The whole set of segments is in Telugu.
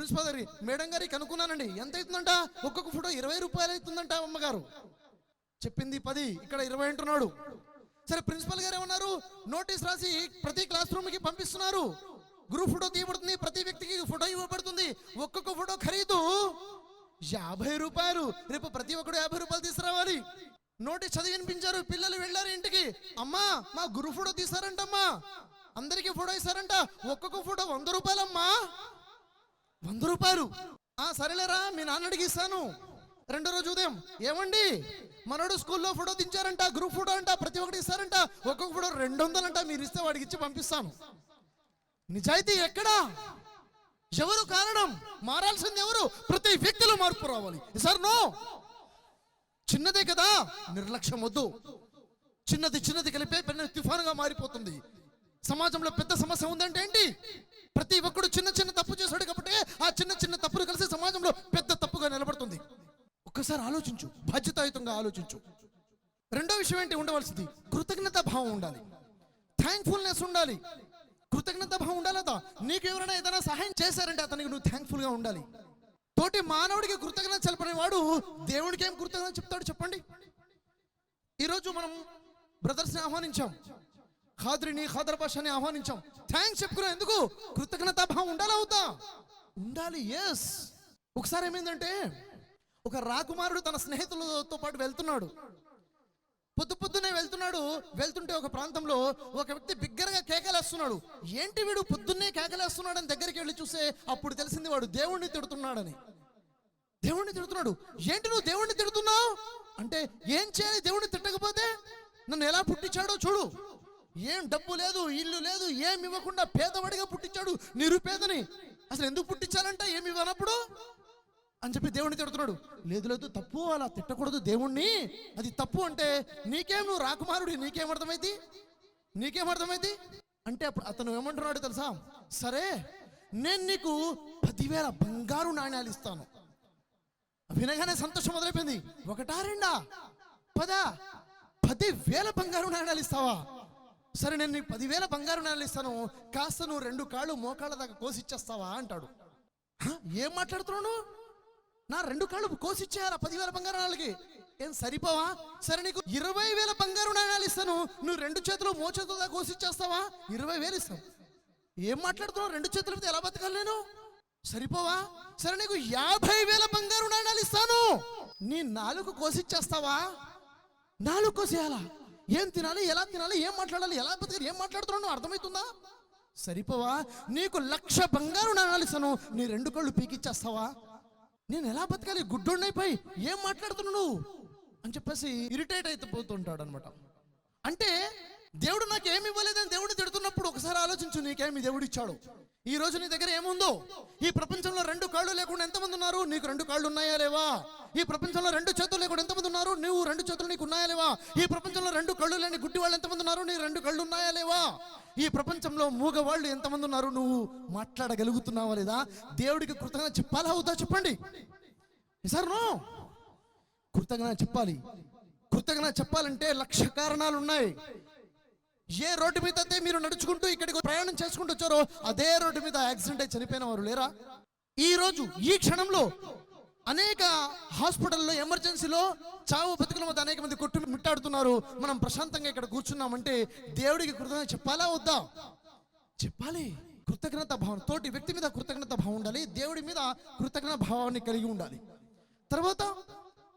స్కూల్ ప్రిన్సిపల్ గారి మేడం గారికి కనుక్కున్నానండి. ఎంత అవుతుందంట? ఒక్కొక్క ఫోటో ఇరవై రూపాయలు అవుతుందంట అమ్మగారు. చెప్పింది పది ఇక్కడ ఇరవై అంటున్నాడు. సరే ప్రిన్సిపల్ గారు ఏమన్నారు? నోటీస్ రాసి ప్రతి క్లాస్ రూమ్కి పంపిస్తున్నారు. గ్రూప్ ఫోటో తీయబడుతుంది ప్రతి వ్యక్తికి ఫోటో ఇవ్వబడుతుంది. ఒక్కొక్క ఫోటో ఖరీదు యాభై రూపాయలు. రేపు ప్రతి ఒక్కడు యాభై రూపాయలు తీసుకురావాలి. నోటీస్ చదివి వినిపించారు పిల్లలు వెళ్ళారు ఇంటికి. అమ్మా మా గురు ఫోటో తీసారంటమ్మా అందరికీ ఫోటో ఇస్తారంట. ఒక్కొక్క ఫోటో వంద రూపాయలమ్మా. వంద రూపాయలు. ఆ సరేలేరా మీ నాన్న అడిగిస్తాను రెండో రోజు ఉదయం. ఏమండి? మనోడు స్కూల్లో ఫోటో దించారంట గ్రూప్ ఫోటో అంట ప్రతి ఒక్కటి ఇస్తారంట. ఒక్కొక్క ఫోటో రెండు వందలంట మీరు ఇస్తే వాడికి ఇచ్చి పంపిస్తాను. నిజాయితీ ఎక్కడా? ఎవరు కారణం? మారాల్సింది ఎవరు? ప్రతి వ్యక్తిలో మార్పు రావాలి. Sir no. చిన్నదే కదా నిర్లక్ష్యం వద్దు. చిన్నది చిన్నది కలిపే పెద్ద తుఫానుగా మారిపోతుంది. సమాజంలో పెద్ద సమస్య ఉందంటే ఏంటి? ప్రతి ఒక్కడు చిన్న చిన్న తప్పు చేశాడు కాబట్టి ఆ చిన్న చిన్న తప్పులు కలిసి సమాజంలో పెద్ద తప్పుగా నిలబడుతుంది. ఒక్కసారి ఆలోచించు బాధ్యతాయుతంగా ఆలోచించు. రెండో విషయం ఏంటి? ఉండవలసింది. కృతజ్ఞత భావం ఉండాలి. థ్యాంక్ఫుల్నెస్ ఉండాలి. కృతజ్ఞత భావం ఉండాలదా నీకు ఎవరైనా ఏదైనా సహాయం చేశారంటే అతనికి నువ్వు థ్యాంక్ఫుల్గా ఉండాలి. తోటి మానవుడికి కృతజ్ఞత చెప్పని వాడు దేవుడికి ఏం కృతజ్ఞత చెప్తాడు చెప్పండి? ఈరోజు మనం బ్రదర్స్ని ఆహ్వానించాం. ఖాద్రిని ఖాదర్ భాషని ఆహ్వానించాం. థ్యాంక్స్ చెప్పుకున్నాం. ఎందుకు? కృతజ్ఞత భావం ఉండాలి అవుతా ఉండాలి ఎస్ ఒకసారి ఏమైందంటే ఒక రాకుమారుడు తన స్నేహితులతో పాటు వెళ్తున్నాడు. పొద్దు పొద్దునే వెళ్తున్నాడు. వెళ్తుంటే ఒక ప్రాంతంలో ఒక వ్యక్తి బిగ్గరగా కేకలేస్తున్నాడు. ఏంటి వీడు పొద్దున్నే కేకలేస్తున్నాడని దగ్గరికి వెళ్ళి చూస్తే అప్పుడు తెలిసింది వాడు దేవుణ్ణి తిడుతున్నాడని. దేవుణ్ణి తిడుతున్నాడు. ఏంటి నువ్వు దేవుణ్ణి తిడుతున్నావు? అంటే ఏం చేయాలి? దేవుణ్ణి తిట్టకపోతే? నన్ను ఎలా పుట్టించాడో చూడు. ఏం డబ్బు లేదు ఇల్లు లేదు ఏం ఇవ్వకుండా పేదవాడిగా పుట్టించాడు నిరుపేదని. అసలు ఎందుకు పుట్టించాలంట? ఏమి ఇవ్వనప్పుడు? అని చెప్పి దేవుణ్ణి తిడుతున్నాడు. లేదు లేదు తప్పు అలా తిట్టకూడదు దేవుణ్ణి. అది తప్పు అంటే నీకేం నువ్వు రాకుమారుడి? నీకేం అర్థమైంది? నీకేం అర్థమైంది? అంటే అప్పుడు అతను ఏమంటున్నాడు తెలుసా? సరే నేను నీకు పదివేల బంగారు నాణ్యాలు ఇస్తాను. వినగానే సంతోషం మొదలైపోయింది. ఒకటా రెండా? పదా? పదివేల బంగారు నాణ్యాలు ఇస్తావా? సరే నేను నీకు పదివేల బంగారు నెలలు ఇస్తాను. కాస్త నువ్వు రెండు కాళ్ళు మోకాళ్ళ దాకా కోసిచ్చేస్తావా అంటాడు. ఏం మాట్లాడుతున్నావు నా రెండు కాళ్ళు కోసిచ్చేయాలా పదివేల బంగారు నాణాలకి ఏం సరిపోవా? సరే నీకు ఇరవై వేల బంగారు నాణాలు ఇస్తాను. నువ్వు రెండు చేతులు మోచేతులు దాకా కోసిచ్చేస్తావా? ఇరవై వేలు ఇస్తాను. ఏం మాట్లాడుతున్నావు? రెండు చేతుల మీద ఎలా బతకాలి నేను? సరిపోవా? సరే నీకు యాభై వేల బంగారు నాణాలు ఇస్తాను. నీ నాలుగు కోసిచ్చేస్తావా? నాలుగు కోసేయాలా? ఏం తినాలి ఎలా తినాలి ఏం మాట్లాడాలి ఎలా బతకాలి ఏం మాట్లాడుతున్నావు అర్థమవుతుందా? సరిపోవా? నీకు లక్ష బంగారు నాణాలు నీ రెండు కళ్ళు పీకిచ్చేస్తావా? నేను ఎలా బతకాలి? గుడ్డుండైపోయి ఏం మాట్లాడుతున్నావు అని చెప్పేసి ఇరిటేట్ అయితే పోతుంటాడు అనమాట అంటే దేవుడు నాకు ఏమి ఇవ్వలేదని దేవుడిని తిడుతున్నప్పుడు ఒకసారి ఆలోచించు నీకేమి దేవుడు ఇచ్చాడు ఈ రోజు నీ దగ్గర ఏముందో? ఈ ప్రపంచంలో రెండు కాళ్ళు లేకుండా ఎంతమంది ఉన్నారు? నీకు రెండు కాళ్ళు ఉన్నాయా లేవా? ఈ ప్రపంచంలో రెండు చేతులు లేకుండా ఎంతమంది ఉన్నారు? నువ్వు రెండు చేతులు నీకు ఉన్నాయా లేవా? ఈ ప్రపంచంలో రెండు కళ్ళు లేని గుడ్డి వాళ్ళు ఎంతమంది ఉన్నారు? నీ రెండు కళ్ళు ఉన్నాయా లేవా? ఈ ప్రపంచంలో మూగ వాళ్ళు ఎంతమంది ఉన్నారు? నువ్వు మాట్లాడగలుగుతున్నావా లేదా? దేవుడికి కృతజ్ఞత చెప్పాలా అవుతా చెప్పండి. సార్ నో కృతజ్ఞత చెప్పాలి. కృతజ్ఞత చెప్పాలంటే లక్ష కారణాలు ఉన్నాయి. ఏ రోడ్డు మీద అయితే మీరు నడుచుకుంటూ ఇక్కడికి ప్రయాణం చేసుకుంటూ వచ్చారో అదే రోడ్డు మీద యాక్సిడెంట్ అయి చనిపోయిన వారు లేరా? ఈ రోజు ఈ క్షణంలో అనేక హాస్పిటల్లో ఎమర్జెన్సీలో చావు బతుకుల మధ్య అనేక మంది కొట్టు మిట్టాడుతున్నారు. మనం ప్రశాంతంగా ఇక్కడ కూర్చున్నామంటే దేవుడికి కృతజ్ఞత చెప్పాలా వద్దా? చెప్పాలి. కృతజ్ఞత భావం తోటి వ్యక్తి మీద కృతజ్ఞత భావం ఉండాలి దేవుడి మీద కృతజ్ఞత భావాన్ని కలిగి ఉండాలి. తర్వాత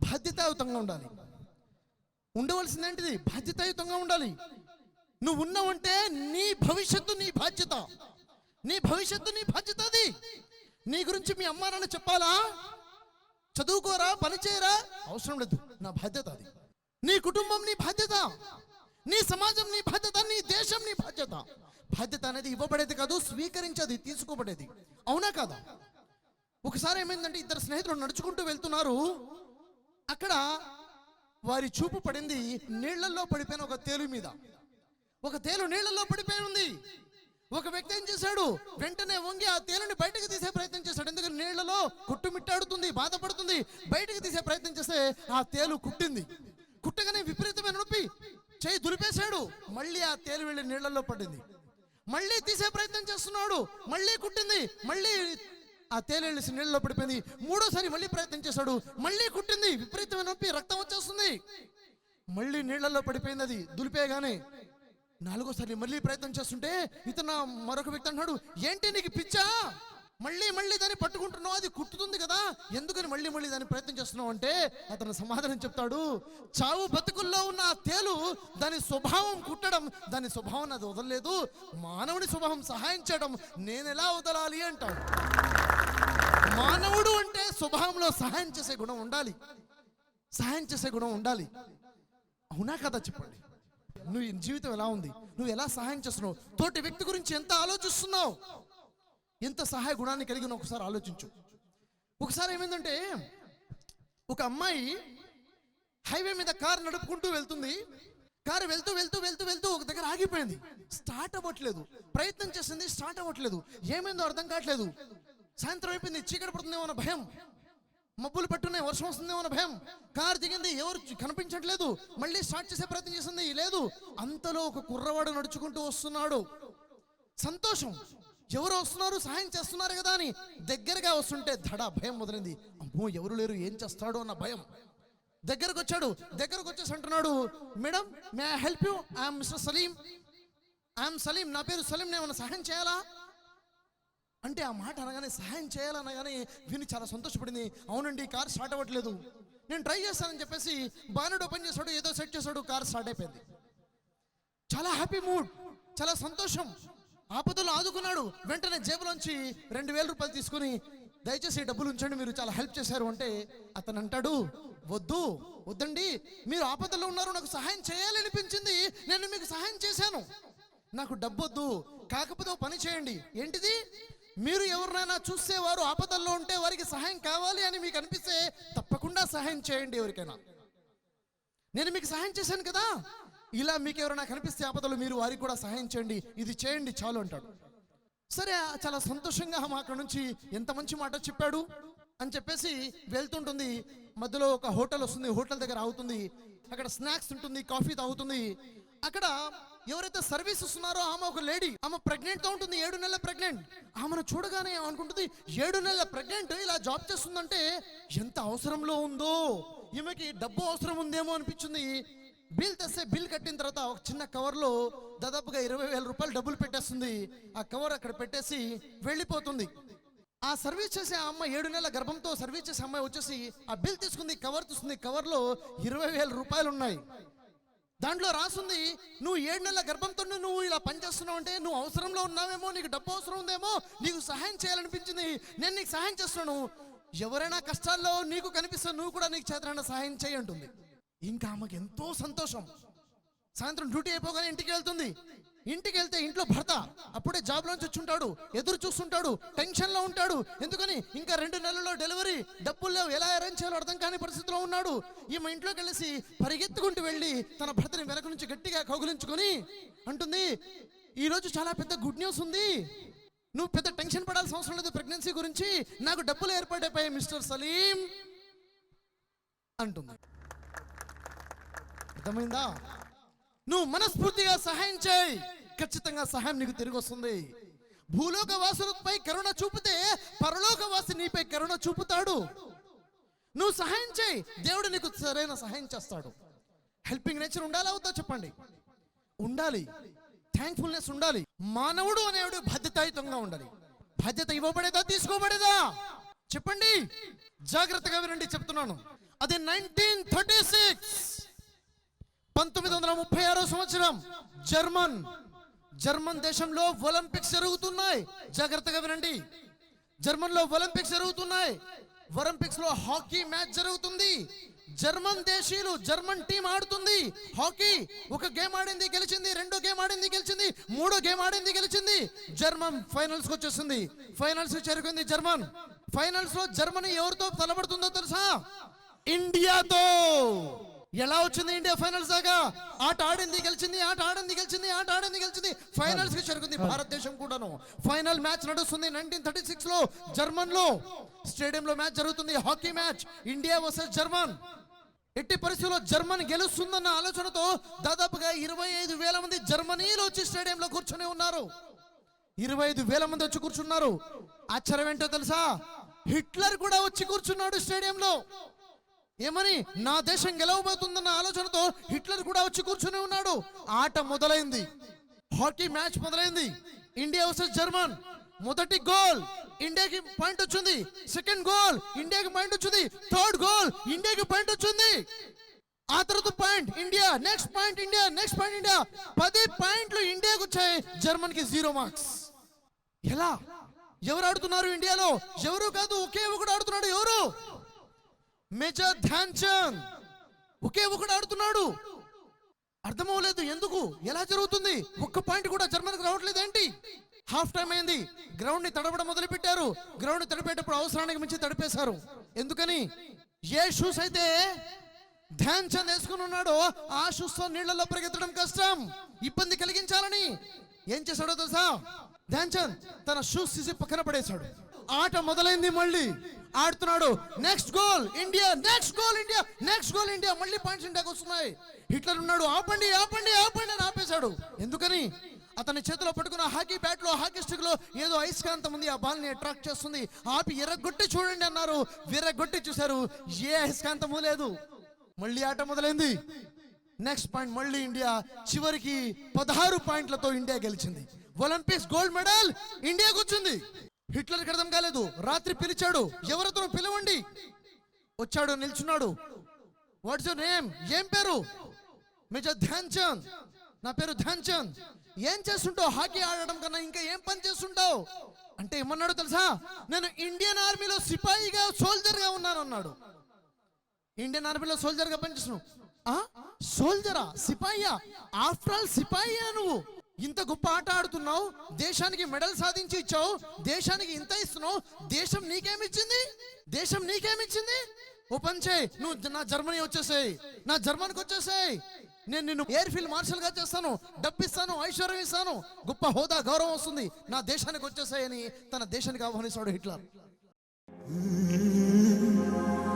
బాధ్యతాయుతంగా ఉండాలి. ఉండవలసిందేంటిది? బాధ్యతాయుతంగా ఉండాలి. నువ్వు ఉన్నావంటే నీ భవిష్యత్తు నీ బాధ్యత. నీ భవిష్యత్తు నీ బాధ్యత అది. నీ గురించి మీ అమ్మా నాన్న చెప్పాలా? చదువుకోరా పని చేయరా? అవసరం లేదు. నా బాధ్యత అది. నీ కుటుంబం నీ బాధ్యత. నీ సమాజం నీ బాధ్యత. నీ దేశం నీ బాధ్యత. బాధ్యత అనేది ఇవ్వబడేది కాదు స్వీకరించేది తీసుకోబడేది. అవునా కాదా? ఒకసారి ఏమైందంటే ఇద్దరు స్నేహితులు నడుచుకుంటూ వెళ్తున్నారు. అక్కడ వారి చూపు పడింది నీళ్ళలో పడిపోయిన ఒక తేలు మీద. ఒక తేలు నీళ్ళలో పడిపోయి ఉంది. ఒక వ్యక్తి ఏం చేశాడు? వెంటనే వంగి ఆ తేలుని బయటకు తీసే ప్రయత్నం చేశాడు. ఎందుకంటే నీళ్ళలో కుట్టుమిట్టాడుతుంది బాధపడుతుంది. బయటకు తీసే ప్రయత్నం చేస్తే ఆ తేలు కుట్టింది. కుట్టగానే విపరీతమైన నొప్పి. చేయి దులిపేశాడు. మళ్ళీ ఆ తేలు వెళ్ళి నీళ్ళలో పడింది. మళ్ళీ తీసే ప్రయత్నం చేస్తున్నాడు. మళ్ళీ కుట్టింది. మళ్ళీ ఆ తేలేసి నీళ్ళలో పడిపోయింది. మూడోసారి మళ్ళీ ప్రయత్నం చేశాడు. మళ్ళీ కుట్టింది. విపరీతమైన నొప్పి. రక్తం వచ్చేస్తుంది. మళ్ళీ నీళ్ళలో పడిపోయింది అది. దులిపేయగానే నాలుగోసారి మళ్ళీ ప్రయత్నం చేస్తుంటే ఇతను మరొక వ్యక్తి అంటున్నాడు ఏంటి నీకు పిచ్చా? మళ్ళీ మళ్ళీ దాన్ని పట్టుకుంటున్నావు? అది కుట్టుతుంది కదా? ఎందుకని మళ్ళీ మళ్ళీ దాన్ని ప్రయత్నం చేస్తున్నావు? అంటే అతను సమాధానం చెప్తాడు చావు బతుకుల్లో ఉన్న ఆ తేలు దాని స్వభావం కుట్టడం దాని స్వభావం అది వదలలేదు. మానవుడి స్వభావం సహాయం చేయడం నేను ఎలా వదలాలి? అంటాడు. మానవుడు అంటే స్వభావంలో సహాయం చేసే గుణం ఉండాలి. సహాయం చేసే గుణం ఉండాలి. అవునా కదా చెప్పండి? నువ్వు జీవితం ఎలా ఉంది? నువ్వు ఎలా సహాయం చేస్తున్నావు? తోటి వ్యక్తి గురించి ఎంత ఆలోచిస్తున్నావు? ఎంత సహాయ గుణాన్ని కలిగి ఒకసారి ఆలోచించు. ఒకసారి ఏమైందంటే ఒక అమ్మాయి హైవే మీద కారు నడుపుకుంటూ వెళ్తుంది. కారు వెళ్తూ వెళ్తూ వెళ్తూ వెళ్తూ ఒక దగ్గర ఆగిపోయింది. స్టార్ట్ అవ్వట్లేదు. ప్రయత్నం చేసింది స్టార్ట్ అవ్వట్లేదు. ఏమైందో అర్థం కావట్లేదు. సాయంత్రం అయిపోయింది. చీకటి పడుతుందేమో అన్న భయం. మబ్బులు పట్టున్నాయి వర్షం వస్తుందేమో అన్న భయం. కారు దిగింది ఎవరు కనిపించట్లేదు. మళ్ళీ స్టార్ట్ చేసే ప్రయత్నం చేసింది లేదు. అంతలో ఒక కుర్రవాడు నడుచుకుంటూ వస్తున్నాడు. సంతోషం. ఎవరు వస్తున్నారు? సహాయం చేస్తున్నారు కదా అని దగ్గరగా వస్తుంటే ధడ భయం మొదలైంది. అమ్మో ఎవరు లేరు? ఏం చేస్తాడో అన్న భయం. దగ్గరకు వచ్చాడు దగ్గరకు వచ్చేసి అంటున్నాడు madam may I help you? I'm mister Salim. I'm Salim. నా పేరు సలీం. నేను సహాయం చేయాలా? అంటే ఆ మాట అనగానే సహాయం చేయాలనగానే విని చాలా సంతోషపడింది. అవునండి కార్ స్టార్ట్ అవ్వట్లేదు. నేను ట్రై చేస్తానని చెప్పేసి బానెట్ ఓపెన్ చేశాడు ఏదో సెట్ చేశాడు కార్ స్టార్ట్ అయిపోయింది. చాలా హ్యాపీ మూడ్ చాలా సంతోషం. ఆపదలో ఆదుకున్నాడు. వెంటనే జేబులోంచి రెండు వేల రూపాయలు తీసుకుని దయచేసి ఈ డబ్బులు ఉంచండి మీరు చాలా హెల్ప్ చేశారు అంటే అతను అంటాడు వద్దు వద్దండి. మీరు ఆపదలో ఉన్నారు నాకు సహాయం చేయాలనిపించింది. నేను మీకు సహాయం చేశాను. నాకు డబ్బు వద్దు కాకపోతే పని చేయండి. ఏంటిది? మీరు ఎవరినైనా చూస్తే వారు ఆపదల్లో ఉంటే వారికి సహాయం కావాలి అని మీకు అనిపిస్తే తప్పకుండా సహాయం చేయండి ఎవరికైనా. నేను మీకు సహాయం చేశాను కదా? ఇలా మీకు ఎవరైనా కనిపిస్తే ఆపదలు మీరు వారికి కూడా సహాయం చేయండి. ఇది చేయండి చాలు అంటాడు. సరే చాలా సంతోషంగా మా అక్కడ నుంచి ఎంత మంచి మాట చెప్పాడు అని చెప్పేసి వెళ్తుంటుంది. మధ్యలో ఒక హోటల్ వస్తుంది హోటల్ దగ్గర అవుతుంది అక్కడ స్నాక్స్ ఉంటుంది కాఫీ తాగుతుంది. అక్కడ ఎవరైతే సర్వీస్ ఇస్తున్నారో ఆమె ఒక లేడీ ఆమె ప్రెగ్నెంట్తో ఉంటుంది ఏడు నెలల ప్రెగ్నెంట్. ఆమెను చూడగానే అనుకుంటుంది ఏడు నెలల ప్రెగ్నెంట్ ఇలా జాబ్ చేస్తుందంటే ఎంత అవసరంలో ఉందో ఈమెకి డబ్బు అవసరం ఉందేమో అనిపించింది. బిల్ తెస్తే బిల్ కట్టిన తర్వాత ఒక చిన్న కవర్లో దాదాపుగా ఇరవై వేల రూపాయలు డబ్బులు పెట్టేస్తుంది. ఆ కవర్ అక్కడ పెట్టేసి వెళ్ళిపోతుంది. ఆ సర్వీస్ చేసే ఆ ఏడు నెలల గర్భంతో సర్వీస్ చేసే అమ్మాయి వచ్చేసి ఆ బిల్ తీసుకుంది కవర్ తీసుకుంది కవర్లో ఇరవై వేల రూపాయలు ఉన్నాయి. దాంట్లో రాసుంది నువ్వు ఏడు నెలల గర్భంతో నువ్వు ఇలా పనిచేస్తున్నావు అంటే నువ్వు అవసరంలో ఉన్నావేమో నీకు డబ్బు అవసరం ఉందేమో నీకు సహాయం చేయాలనిపించింది నేను నీకు సహాయం చేస్తున్నాను. ఎవరైనా కష్టాల్లో నీకు కనిపిస్తే నువ్వు కూడా నీకు చేతనైనా సహాయం చేయి అంటుంది. ఇంకా ఆమెకు ఎంతో సంతోషం. సాయంత్రం డ్యూటీ అయిపోగానే ఇంటికి వెళ్తుంది. ఇంటికి వెళ్తే ఇంట్లో భర్త అప్పుడే జాబ్ నుంచి వచ్చుంటాడు ఎదురు చూస్తుంటాడు టెన్షన్లో ఉంటాడు. ఎందుకని? ఇంకా రెండు నెలల్లో డెలివరీ డబ్బులు లేవు. ఎలా అరేంజ్ చేయాలో అర్థం కాని పరిస్థితిలో ఉన్నాడు. ఈమె ఇంట్లోకి వెళ్ళేసి పరిగెత్తుకుంటూ వెళ్ళి తన భర్తని వెనక నుంచి గట్టిగా కౌగులించుకొని అంటుంది ఈ రోజు చాలా పెద్ద గుడ్ న్యూస్ ఉంది. నువ్వు పెద్ద టెన్షన్ పడాల్సిన అవసరం లేదు ప్రెగ్నెన్సీ గురించి. నాకు డబ్బులు ఏర్పడిపోయాయి మిస్టర్ సలీం. అంటుంది. అర్థమైందా? నువ్వు మనస్ఫూర్తిగా సహాయం చేయి. ఖచ్చితంగా సహాయం నీకు తిరిగి వస్తుంది. భూలోక వాసులపై కరుణ చూపితే పరలోక వాసి నీపై కరుణ చూపుతాడు. నువ్వు సహాయం చేయి. దేవుడు నీకు సరైన సహాయం చేస్తాడు. హెల్పింగ్ నేచర్ ఉండాలా అవుతా చెప్పండి? ఉండాలి. థ్యాంక్ఫుల్నెస్ ఉండాలి. మానవుడు అనేవాడు బాధ్యతాయుతంగా ఉండాలి. బాధ్యత ఇవ్వబడేదా తీసుకోబడేదా? చెప్పండి. జాగ్రత్తగా వినండి చెప్తున్నాను. అది నైన్టీన్ థర్టీ సిక్స్ పంతొమ్మిది వందల ముప్పై ఆరో సంవత్సరం జర్మన్ జర్మన్ దేశంలో ఒలింపిక్స్ జరుగుతున్నాయి. జాగ్రత్తగా వినండి. జర్మన్లో ఒలింపిక్స్ జరుగుతున్నాయి. ఒలింపిక్స్లో హాకీ మ్యాచ్ జరుగుతుంది. జర్మన్ దేశీయులు జర్మన్ టీం ఆడుతుంది. హాకీ ఒక గేమ్ ఆడింది గెలిచింది రెండో గేమ్ ఆడింది గెలిచింది మూడో గేమ్ ఆడింది గెలిచింది. జర్మన్ ఫైనల్స్కి వచ్చేసింది. ఫైనల్స్ చేరుకుంది జర్మన్. ఫైనల్స్లో జర్మనీ ఎవరితో తలబడుతుందో తెలుసా? ఇండియాతో. ఎలా వచ్చింది ఇండియా ఫైనల్స్ దాకా? ఆట ఆడింది గెలిచింది ఆట ఆడింది గెలిచింది ఆట ఆడింది గెలిచింది. ఫైనల్స్కి చేరుకుంది భారతదేశం కూడాను. ఫైనల్ మ్యాచ్ నడుస్తుంది నైన్టీన్ థర్టీ సిక్స్లో జర్మన్లో స్టేడియం లో మ్యాచ్ జరుగుతుంది hockey match India versus German ఎట్టి పరిస్థితుల్లో జర్మన్ గెలుస్తుందన్న ఆలోచనతో దాదాపుగా ఇరవై ఐదు వేల మంది జర్మనీలో వచ్చి స్టేడియంలో కూర్చొని ఉన్నారు. ఇరవై ఐదు వేల మంది వచ్చి కూర్చున్నారు. ఆశ్చర్యం ఏంటో తెలుసా? హిట్లర్ కూడా వచ్చి కూర్చున్నాడు స్టేడియంలో. ఏమని? నా దేశం గెలవబోతుందన్న ఆలోచనతో హిట్లర్ కూడా వచ్చి కూర్చుని ఉన్నాడు. ఆట మొదలైంది. హాకీ మ్యాచ్ మొదలైంది. India versus German. మొదటి గోల్ ఇండియాకి పాయింట్ వచ్చింది. సెకండ్ గోల్ ఇండియాకి పాయింట్ వచ్చింది. థర్డ్ గోల్ ఇండియాకి పాయింట్ వచ్చింది. ఆ తర్వాత point India next point India next point India. పది పాయింట్లు ఇండియాకి వచ్చాయి. జర్మన్కి జీరో మార్క్స్. ఎలా? ఎవరు ఆడుతున్నారు ఇండియాలో? ఎవరు కాదు ఒకే ఒకడు ఆడుతున్నాడు. ఎవరు? మేజర్ ధ్యాన్ చంద్. ఒకే ఒకడు ఆడుతున్నాడు. అర్థమవలేదు ఎందుకు? ఎలా జరుగుతుంది? ఒక్క పాయింట్ కూడా జర్మన్కి రావట్లేదు ఏంటి? హాఫ్ టైం అయింది. గ్రౌండ్ని తడపడం మొదలు పెట్టారు గ్రౌండ్ తడిపేటప్పుడు అవసరానికి మించి తడిపేశారు. ఎందుకని? ఏ షూస్ అయితే ధ్యాన్ చంద్ వేసుకుని ఉన్నాడో ఆ షూస్తో నీళ్ళలో పరిగెత్తడం కష్టం. ఇబ్బంది కలిగించాలని ఏం చేశాడో తెలుసా? ధ్యాన్ చంద్ తన షూస్ తీసి పక్కన పడేశాడు. ఆట మొదలైంది మళ్ళీ. ఆడుతున్నాడు. Next goal India next goal India next goal India మళ్ళీ పాయింట్స్ ఇండియాకి వస్తున్నాయి. హిట్లర్ ఉన్నాడు. ఆపండి ఆపండి ఆపండి అని ఆపేశాడు. ఎందుకని? అతని చేతిలో పట్టుకున్న హాకీ బ్యాట్లో హాకీ స్టిక్లో ఏదో అయస్కాంతం ఉంది. ఆ బాల్ని అట్రాక్ట్ చేస్తుంది. ఆపి ఎర్రగొట్టి చూడండి అన్నారు. ఎర్రగొట్టి చూశారు. ఏ అయస్కాంతము లేదు. మళ్ళీ ఆట మొదలైంది. నెక్స్ట్ పాయింట్ మళ్ళీ ఇండియా చివరికి పదహారు పాయింట్లతో ఇండియా గెలిచింది. ఒలింపిక్స్ గోల్డ్ మెడల్ ఇండియాకు వచ్చింది. హిట్లర్కి అర్థం కాలేదు. రాత్రి పిలిచాడు. ఎవరితో పిలవండి. వచ్చాడు నిల్చున్నాడు. వాట్స్ యువర్ నేమ్ ఏం పేరు? మేజర్ ధ్యాన్ చంద్ నా పేరు ధ్యాన్ చంద్ ఏం చేస్తుంటావు? హాకీ ఆడడం కన్నా ఇంకా ఏం పని చేస్తుంటావు? అంటే ఏమన్నాడు తెలుసా? నేను ఇండియన్ ఆర్మీలో సిపాయిగా సోల్జర్గా ఉన్నాను అన్నాడు ఇండియన్ ఆర్మీలో సోల్జర్గా పనిచేస్తున్నావు ఆ? సోల్జరా? సిపాయియా ఆఫ్టర్ ఆల్ సిపాయియా నువ్వు. ఇంత గొప్ప ఆట ఆడుతున్నావు? దేశానికి మెడల్ సాధించి ఇచ్చావు? దేశానికి ఇంత ఇస్తున్నావు? దేశం నీకేమిచ్చింది దేశం నీకేమిచ్చింది ఓ పని చేయి. నువ్వు నా జర్మనీ వచ్చేసాయి. నా జర్మనీకి వచ్చేసాయి. నేను నిన్ను ఎయిర్ ఫీల్డ్ మార్షల్గా చేస్తాను. డబ్బిస్తాను ఐశ్వర్యం ఇస్తాను. గొప్ప హోదా గౌరవం వస్తుంది. నా దేశానికి వచ్చేసాయని తన దేశానికి ఆహ్వానిస్తాడు హిట్లర్.